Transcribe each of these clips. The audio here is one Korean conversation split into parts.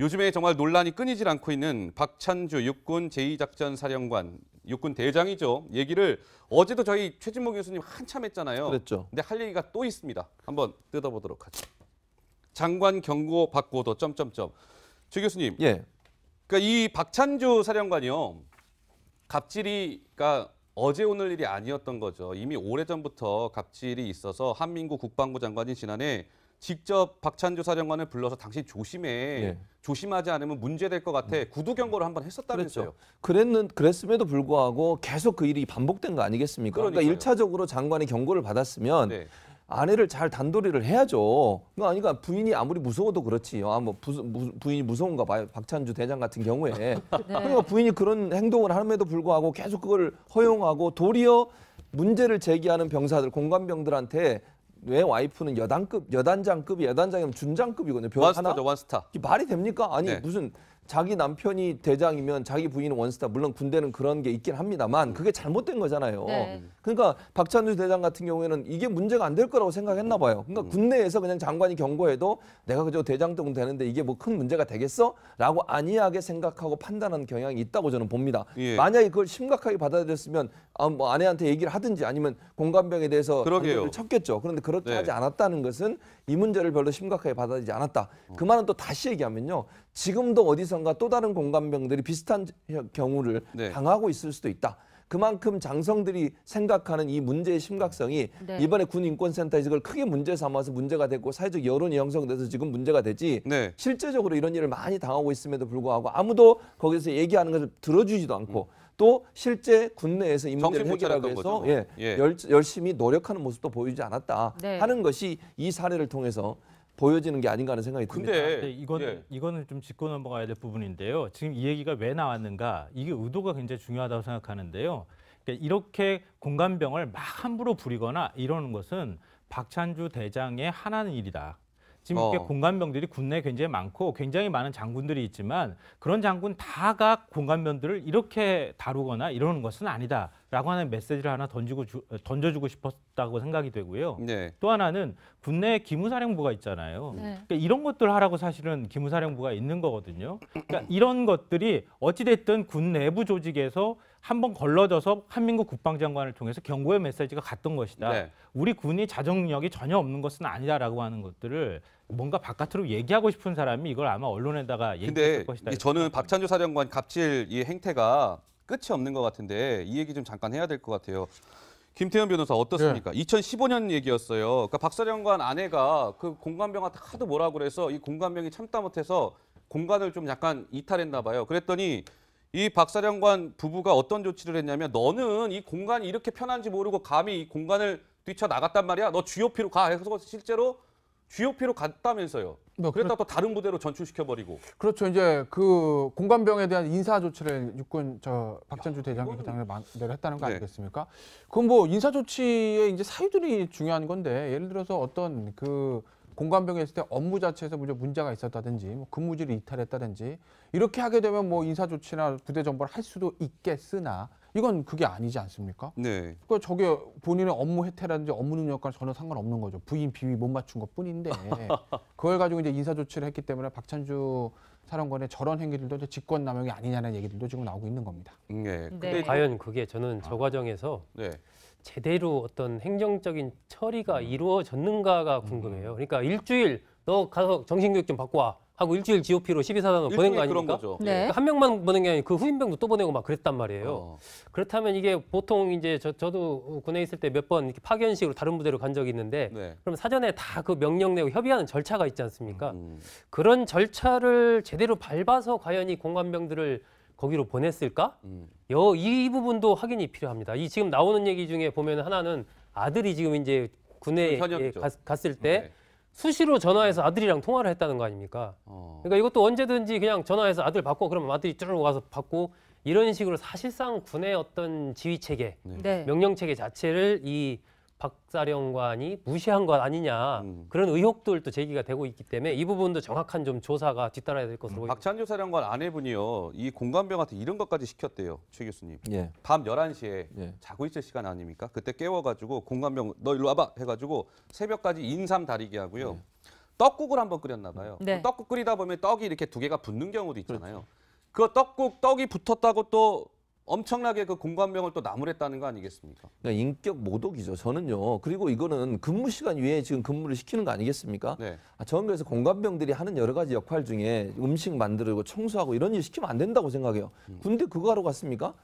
요즘에 정말 논란이 끊이질 않고 있는 박찬주 육군 제2작전사령관, 육군 대장이죠. 얘기를 어제도 저희 최진모 교수님 한참 했잖아요. 그랬죠. 근데 할 얘기가 또 있습니다. 한번 뜯어보도록 하죠. 장관 경고 받고도 점점점. 최 교수님, 예. 그러니까 이 박찬주 사령관이요. 갑질이가 어제 오늘 일이 아니었던 거죠. 이미 오래전부터 갑질이 있어서 한민구 국방부 장관이 지난해 직접 박찬주 사령관을 불러서 당신 조심해. 예. 조심하지 않으면 문제될 것 같아. 구두 경고를 한번 했었다면서요. 그렇죠. 그랬는 그랬음에도 불구하고 계속 그 일이 반복된 거 아니겠습니까? 그러니까. 일차적으로 장관이 경고를 받았으면 네. 아내를 잘 단도리를 해야죠. 그러니까 아니까 부인이 아무리 무서워도 그렇지요. 아, 뭐 부, 무- 부인이 무서운가 봐요. 박찬주 대장 같은 경우에. 그러니까 부인이 그런 행동을 함에도 불구하고 계속 그걸 허용하고 도리어 문제를 제기하는 병사들, 공관병들한테 왜 와이프는 여단급, 여단장급이 여단장이면 준장급이거든요. 별 하나 원스타죠, 원스타. 이게 말이 됩니까? 아니 네. 무슨 자기 남편이 대장이면 자기 부인은 원스타 물론 군대는 그런 게 있긴 합니다만 그게 잘못된 거잖아요. 네. 그러니까 박찬주 대장 같은 경우에는 이게 문제가 안 될 거라고 생각했나 봐요. 그러니까 군내에서 그냥 장관이 경고해도 내가 그저 대장 정도 되는데 이게 뭐 큰 문제가 되겠어?라고 안이하게 생각하고 판단하는 경향이 있다고 저는 봅니다. 예. 만약에 그걸 심각하게 받아들였으면 아, 뭐 아내한테 얘기를 하든지 아니면 공감병에 대해서 그러게요. 쳤겠죠. 그런데 그렇게 네. 하지 않았다는 것은 이 문제를 별로 심각하게 받아들이지 않았다. 그 말은 또 다시 얘기하면요. 지금도 어디선가 또 다른 공감병들이 비슷한 경우를 네. 당하고 있을 수도 있다. 그만큼 장성들이 생각하는 이 문제의 심각성이 네. 이번에 군 인권센터에서 이걸 크게 문제 삼아서 문제가 됐고 사회적 여론이 형성돼서 지금 문제가 되지 네. 실제적으로 이런 일을 많이 당하고 있음에도 불구하고 아무도 거기서 얘기하는 것을 들어주지도 않고 또 실제 군내에서 이 문제를 해결하기 위해서 거죠. 예, 예. 열, 열심히 노력하는 모습도 보이지 않았다 네. 하는 것이 이 사례를 통해서 보여지는 게 아닌가 하는 생각이 듭니다. 근데 네, 이건 예. 이거는 좀 짚고 넘어가야 될 부분인데요. 지금 이 얘기가 왜 나왔는가? 이게 의도가 굉장히 중요하다고 생각하는데요. 그러니까 이렇게 공간병을 막 함부로 부리거나 이러는 것은 박찬주 대장의 하나는 일이다. 지금 이렇게 어. 공간병들이 군내에 굉장히 많고 굉장히 많은 장군들이 있지만 그런 장군 다가 공간병들을 이렇게 다루거나 이러는 것은 아니다라고 하는 메시지를 하나 던지고 주, 던져주고 싶었다고 생각이 되고요. 네. 또 하나는 군내에 기무사령부가 있잖아요. 네. 그러니까 이런 것들 하라고 사실은 기무사령부가 있는 거거든요. 그러니까 이런 것들이 어찌됐든 군 내부 조직에서 한번 걸러져서 한민국 국방장관을 통해서 경고의 메시지가 갔던 것이다. 네. 우리 군이 자정 능력이 전혀 없는 것은 아니다라고 하는 것들을 뭔가 바깥으로 얘기하고 싶은 사람이 이걸 아마 언론에다가 얘기했을 것이다. 이 저는 박찬주 사령관 갑질 이 행태가 끝이 없는 것 같은데 이 얘기 좀 잠깐 해야 될 것 같아요. 김태현 변호사 어떻습니까? 2015년 얘기였어요. 그러니까 박 사령관 아내가 그 공관병한테 하도 뭐라 그래서 이 공관병이 참다 못해서 공간을 좀 약간 이탈했나 봐요. 그랬더니 이 박 사령관 부부가 어떤 조치를 했냐면 너는 이 공간이 이렇게 편한지 모르고 감히 이 공간을 뛰쳐 나갔단 말이야. 너 GOP로 가. 해서 실제로 GOP로 갔다면서요. 뭐 그랬다 또 다른 부대로 전출시켜 버리고. 그렇죠. 이제 그 공관병에 대한 인사 조치를 육군 저 박찬주 대장이 그 당시에 내를 했다는 거 네. 아니겠습니까? 그건 뭐 인사 조치의 이제 사유들이 중요한 건데 예를 들어서 어떤 그 공관병에 있을 때 업무 자체에서 문제 문제가 있었다든지 뭐 근무지를 이탈했다든지 이렇게 하게 되면 뭐 인사 조치나 부대 정보를 할 수도 있겠으나 이건 그게 아니지 않습니까? 네. 그 저게 본인의 업무 혜택이라든지 업무 능력과 전혀 상관없는 거죠. 부인 비위 못 맞춘 것 뿐인데 그걸 가지고 이제 인사 조치를 했기 때문에 박찬주 사령관의 저런 행위들도 이제 직권 남용이 아니냐는 얘기들도 지금 나오고 있는 겁니다. 네. 네. 근데 과연 그게 저는 저 과정에서 네. 제대로 어떤 행정적인 처리가 이루어졌는가가 궁금해요. 그러니까 일주일 너 가서 정신교육 좀 받고 와 하고 일주일 GOP로 12사단을 보낸 거 아닙니까? 거죠. 네. 그러니까 한 명만 보낸 게 아니고 그 후임병도 또 보내고 막 그랬단 말이에요. 어. 그렇다면 이게 보통 이제 저, 저도 군에 있을 때 몇 번 이렇게 파견식으로 다른 부대로 간 적이 있는데 네. 그럼 사전에 다 그 명령 내고 협의하는 절차가 있지 않습니까? 음. 그런 절차를 제대로 밟아서 과연 이 공관병들을 거기로 보냈을까? 음. 여, 이 부분도 확인이 필요합니다. 이 지금 나오는 얘기 중에 보면 하나는 아들이 지금 이제 군에 그 현역이죠. 갔, 갔을 때 네. 수시로 전화해서 아들이랑 통화를 했다는 거 아닙니까? 어. 그러니까 이것도 언제든지 그냥 전화해서 아들 받고 그러면 아들이 쭈르르 가서 받고 이런 식으로 사실상 군의 어떤 지휘 체계, 네. 명령 체계 자체를 이 박사령관이 무시한 것 아니냐 음. 그런 의혹들도 제기가 되고 있기 때문에 이 부분도 정확한 좀 조사가 뒤따라야 될 것으로 보입니다. 박찬주 사령관 아내분이요. 이 공관병한테 이런 것까지 시켰대요. 최 교수님. 예. 밤 11시에 예. 자고 있을 시간 아닙니까? 그때 깨워가지고 공관병 너 일로 와봐 해가지고 새벽까지 인삼 다리게 하고요. 떡국을 한번 끓였나 봐요. 네. 떡국 끓이다 보면 떡이 이렇게 두 개가 붙는 경우도 있잖아요. 그 떡국 떡이 붙었다고 또 엄청나게 그 공관병을 또 나무랬다는 거 아니겠습니까? 그러니까 인격 모독이죠. 저는요. 그리고 이거는 근무 시간 외에 지금 근무를 시키는 거 아니겠습니까? 네. 아, 저는 그래서 공관병들이 하는 여러 가지 역할 중에 음식 만들고 청소하고 이런 일 시키면 안 된다고 생각해요. 군대 그거 하러 갔습니까?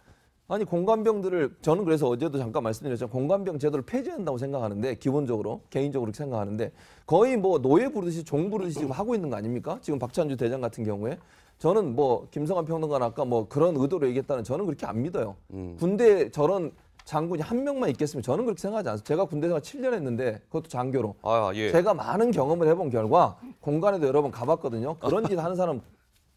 아니 공관병들을 저는 그래서 어제도 잠깐 말씀드렸지만 공관병 제도를 폐지한다고 생각하는데 기본적으로 개인적으로 생각하는데 거의 뭐 노예 부르듯이 종 부르듯이 지금 하고 있는 거 아닙니까? 지금 박찬주 대장 같은 경우에 저는 뭐 김성환 평론가 아까 뭐 그런 의도로 얘기했다는 저는 그렇게 안 믿어요. 음. 군대 저런 장군이 한 명만 있겠으면 저는 그렇게 생각하지 않습니다. 제가 군대 생활 7년 했는데 그것도 장교로 아 예. 제가 많은 경험을 해본 결과 공간에도 여러 번 가봤거든요. 그런 짓 하는 사람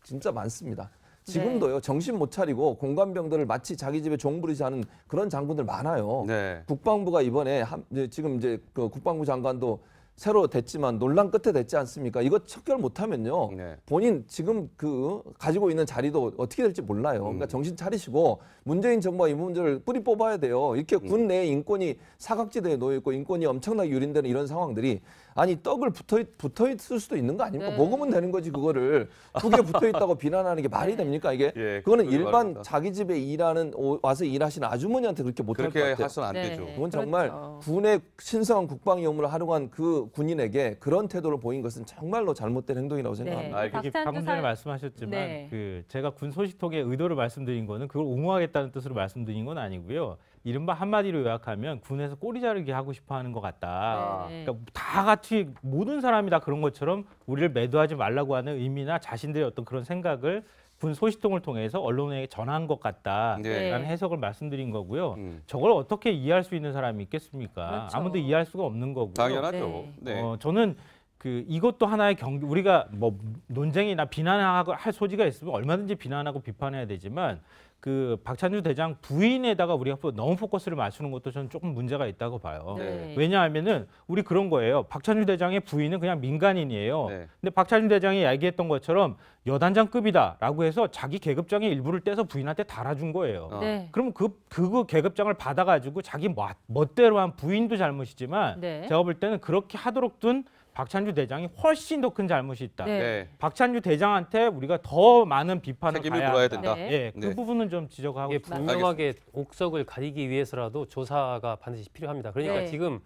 진짜 많습니다. 지금도요 정신 못 차리고 공관병들을 마치 자기 집에 종부리지 하는 그런 장군들 많아요. 네. 국방부가 이번에 한, 이제 지금 이제 그 국방부 장관도 새로 됐지만 논란 끝에 됐지 않습니까? 이거 척결 못하면요. 네. 본인 지금 그 가지고 있는 자리도 어떻게 될지 몰라요. 그러니까 음. 정신 차리시고 문재인 정부가 이 문제를 뿌리 뽑아야 돼요. 이렇게 음. 군 내에 인권이 사각지대에 놓여 있고 인권이 엄청나게 유린되는 이런 상황들이 아니 떡을 붙어 있- 붙어 있을 수도 있는 거 아닙니까? 네. 먹으면 되는 거지 그거를 두 개 붙어 있다고 비난하는 게 말이 됩니까 이게? 예, 그거는 일반 말입니다. 자기 집에 일하는 오- 와서 일하시는 아주머니한테 그렇게 못할 것 그렇게 같아요. 해서는 안 네. 되죠. 그건 정말 그렇죠. 군의 신성한 국방 임무를 하려고 한그 군인에게 그런 태도를 보인 것은 정말로 잘못된 행동이라고 생각합니다. 아, 이게 박찬주 방금 전에 사- 말씀하셨지만 네. 그 제가 군 소식통의 의도를 말씀드린 거는 그걸 옹호하겠다는 뜻으로 말씀드린 건 아니고요. 이른바 한마디로 요약하면 군에서 꼬리 자르기 하고 싶어 하는 것 같다. 네. 그러니까 다 같이 모든 사람이 다 그런 것처럼 우리를 매도하지 말라고 하는 의미나 자신들의 어떤 그런 생각을 군 소식통을 통해서 언론에 전한 것 같다라는 네. 해석을 말씀드린 거고요. 음. 저걸 어떻게 이해할 수 있는 사람이 있겠습니까? 그렇죠. 아무도 이해할 수가 없는 거고요. 당연하죠. 네. 네. 어, 저는 그 이것도 하나의 경 우리가 뭐 논쟁이나 비난하고 할 소지가 있으면 얼마든지 비난하고 비판해야 되지만 그 박찬주 대장 부인에다가 우리가 또 너무 포커스를 맞추는 것도 저는 조금 문제가 있다고 봐요. 네. 왜냐하면은 우리 그런 거예요. 박찬주 대장의 부인은 그냥 민간인이에요. 네. 근데 박찬주 대장이 얘기했던 것처럼 여단장급이다라고 해서 자기 계급장의 일부를 떼서 부인한테 달아준 거예요. 어. 네. 그럼 그, 그 계급장을 받아가지고 자기 멋- 멋대로 한 부인도 잘못이지만 네. 제가 볼 때는 그렇게 하도록 둔 박찬주 대장이 훨씬 더 큰 잘못이 있다. 네. 네. 박찬주 대장한테 우리가 더 많은 비판을 책임을 가야 물어야. 된다. 네. 예, 그 네. 부분은 좀 지적하고 이게 싶습니다. 분명하게 옥석을 가리기 위해서라도 조사가 반드시 필요합니다. 그러니까 네. 지금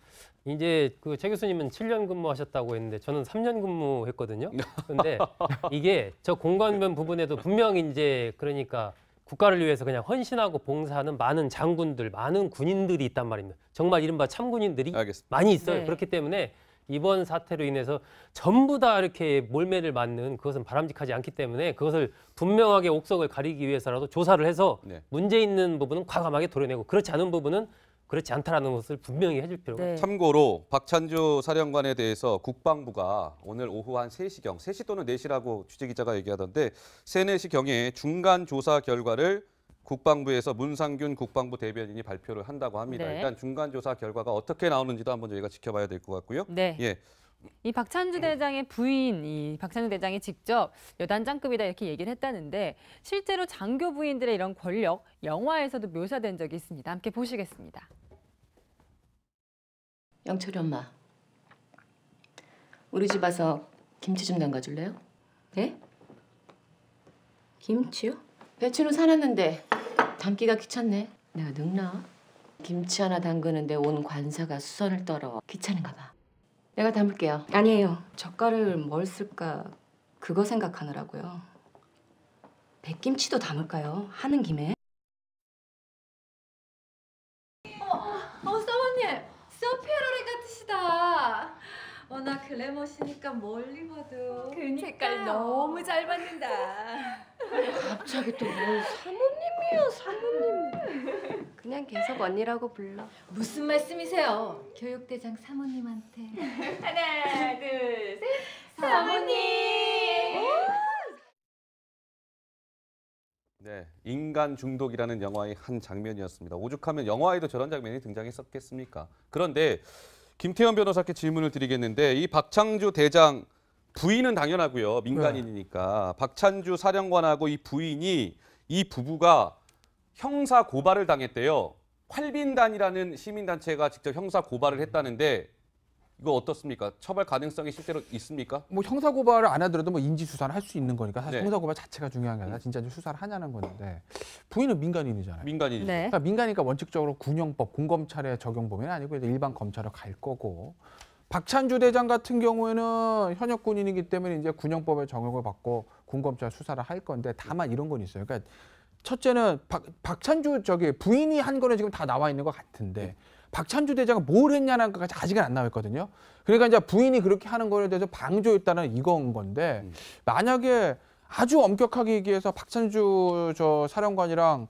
이제 그 최 교수님은 7년 근무하셨다고 했는데 저는 3년 근무했거든요. 근데 이게 저 공관변 부분에도 분명히 이제 그러니까 국가를 위해서 그냥 헌신하고 봉사하는 많은 장군들, 많은 군인들이 있단 말입니다. 정말 이른바 참군인들이 알겠습니다. 많이 있어요. 네. 그렇기 때문에 이번 사태로 인해서 전부 다 이렇게 몰매를 맞는 그것은 바람직하지 않기 때문에 그것을 분명하게 옥석을 가리기 위해서라도 조사를 해서 네. 문제 있는 부분은 과감하게 도려내고 그렇지 않은 부분은 그렇지 않다라는 것을 분명히 해줄 필요가 네. 참고로 박찬주 사령관에 대해서 국방부가 오늘 오후 한 3시경, 3시 또는 4시라고 취재기자가 얘기하던데 3, 4시경에 중간 조사 결과를 국방부에서 문상균 국방부 대변인이 발표를 한다고 합니다. 네. 일단 중간 조사 결과가 어떻게 나오는지도 한번 저희가 지켜봐야 될 것 같고요. 네. 예. 이 박찬주 대장의 부인, 이 박찬주 대장이 직접 여단장급이다 이렇게 얘기를 했다는데 실제로 장교 부인들의 이런 권력 영화에서도 묘사된 적이 있습니다. 함께 보시겠습니다. 영철이 엄마, 우리 집 와서 김치 좀 담가줄래요? 네? 김치요? 배추는 사놨는데 담기가 귀찮네. 내가 늙나? 김치 하나 담그는데 온 관사가 수선을 떨어 귀찮은가 봐. 내가 담을게요. 아니에요. 젓갈을 뭘 쓸까 그거 생각하느라고요. 백김치도 담을까요? 하는 김에. 어, 사모님, 소피아로레 같으시다. 워낙 글래머시니까 멀리 봐도 색깔 너무 잘 받는다. 갑자기 또 뭘 사모님이요, 사모님. 그냥 계속 언니라고 불러. 무슨 말씀이세요? 교육대장 사모님한테. 하나, 둘, 셋. 사모님. 네, 인간 중독이라는 영화의 한 장면이었습니다. 오죽하면 영화에도 저런 장면이 등장했었겠습니까? 그런데 김태현 변호사께 질문을 드리겠는데 이 박창주 대장 부인은 당연하고요. 민간인이니까 박찬주 사령관하고 이 부인이 이 부부가 형사 고발을 당했대요. 활빈단이라는 시민단체가 직접 형사 고발을 했다는데 이거 어떻습니까? 처벌 가능성이 실제로 있습니까? 뭐 형사 고발을 안 하더라도 뭐 인지 수사를 할 수 있는 거니까 사실 네. 형사 고발 자체가 중요한 게 아니라 진짜 이제 수사를 하냐는 건데 부인은 민간인이잖아요. 민간인이죠. 네. 그러니까 민간이니까 원칙적으로 군형법, 군검찰의 적용 범위는 아니고 일반 검찰로 갈 거고 박찬주 대장 같은 경우에는 현역 군인이기 때문에 이제 군형법의 적용을 받고 군검찰 수사를 할 건데 다만 이런 건 있어요. 그러니까 첫째는 박, 박찬주 저기 부인이 한 거는 지금 다 나와 있는 것 같은데 박찬주 대장은 뭘 했냐는 것까지 아직은 안 나와 있거든요. 그러니까 이제 부인이 그렇게 하는 거에 대해서 방조했다는 이건 건데 만약에 아주 엄격하게 얘기해서 박찬주 저 사령관이랑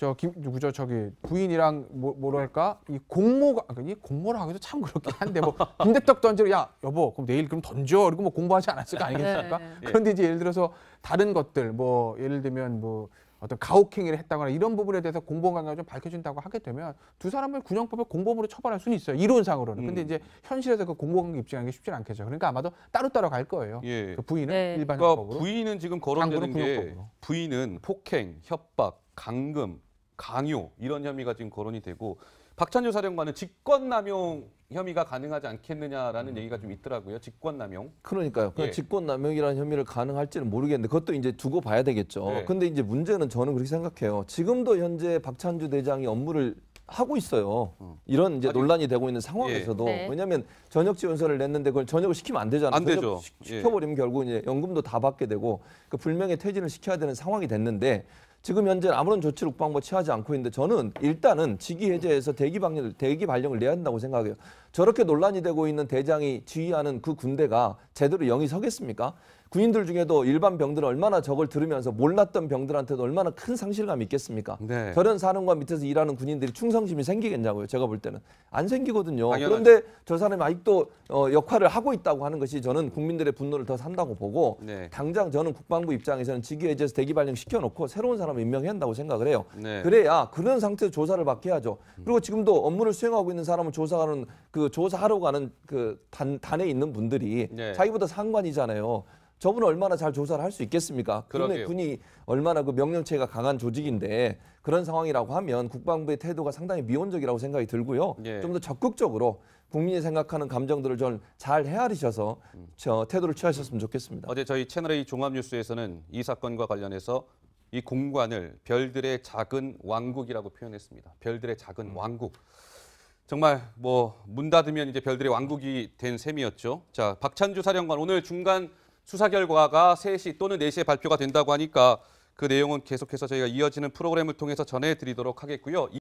저 김 누구죠 저기 부인이랑 뭐 뭐랄까 이 공모가 아니 공모를 하기도 참 그렇긴 한데 뭐 빈대떡 던지러 야 여보 그럼 내일 그럼 던져 그리고 뭐 공부하지 않았을 거 아니겠습니까? 네. 그런데 이제 예를 들어서 다른 것들 뭐 예를 들면 뭐 어떤 가혹행위를 했다거나 이런 부분에 대해서 공범 관계가 좀 밝혀진다고 하게 되면 두 사람을 군형법에 공범으로 처벌할 수는 있어요 이론상으로는 근데 음. 이제 현실에서 그 공범 관계 입증하는 게 쉽지 않겠죠 그러니까 아마도 따로따로 갈 거예요 예. 그 부인은 네. 일반 그러니까 형법으로 부인은 지금 거론되는 게. 부인은 폭행, 협박, 강금, 강요 이런 혐의가 지금 거론이 되고 박찬주 사령관은 직권남용 혐의가 가능하지 않겠느냐라는 얘기가 좀 있더라고요. 직권남용. 그러니까요. 그 예. 직권남용이라는 혐의를 가능할지는 모르겠는데 그것도 이제 두고 봐야 되겠죠. 네. 근데 이제 문제는 저는 그렇게 생각해요. 지금도 현재 박찬주 대장이 업무를 하고 있어요. 음. 이런 이제 아직- 논란이 되고 있는 상황에서도 예. 네. 왜냐하면 전역 지원서를 냈는데 그걸 전역을 시키면 안 되잖아요. 안 되죠. 시- 예. 시켜버리면 결국 이제 연금도 다 받게 되고 그 불명예 퇴진을 시켜야 되는 상황이 됐는데 지금 현재 아무런 조치를 국방부가 취하지 않고 있는데 저는 일단은 직위 해제해서 대기 방역 대기 발령을 내야 한다고 생각해요. 저렇게 논란이 되고 있는 대장이 지휘하는 그 군대가 제대로 영이 서겠습니까? 군인들 중에도 일반 병들은 얼마나 저걸 들으면서 몰랐던 병들한테도 얼마나 큰 상실감이 있겠습니까? 네. 저런 사령관 밑에서 일하는 군인들이 충성심이 생기겠냐고요. 제가 볼 때는 안 생기거든요. 당연하죠. 그런데 저 사람이 아직도 어, 역할을 하고 있다고 하는 것이 저는 국민들의 분노를 더 산다고 보고 네. 당장 저는 국방부 입장에서는 직위해제에서 대기 발령 시켜놓고 새로운 사람을 임명해야 한다고 생각을 해요. 네. 그래야 그런 상태에서 조사를 받게 하죠. 그리고 지금도 업무를 수행하고 있는 사람을 조사하는 그 조사하러 가는 그 단, 단에 있는 분들이 네. 자기보다 상관이잖아요. 저분은 얼마나 잘 조사를 할 수 있겠습니까? 그러게요. 군이 얼마나 그 명령체가 강한 조직인데 그런 상황이라고 하면 국방부의 태도가 상당히 미온적이라고 생각이 들고요. 예. 좀더 적극적으로 국민이 생각하는 감정들을 좀 잘 헤아리셔서 저 태도를 취하셨으면 좋겠습니다. 어제 저희 채널A 종합뉴스에서는 이 사건과 관련해서 이 공관을 별들의 작은 왕국이라고 표현했습니다. 별들의 작은 왕국. 정말 뭐 문 닫으면 이제 별들의 왕국이 된 셈이었죠. 자, 박찬주 사령관 오늘 중간 수사 결과가 3시 또는 4시에 발표가 된다고 하니까 그 내용은 계속해서 저희가 이어지는 프로그램을 통해서 전해드리도록 하겠고요.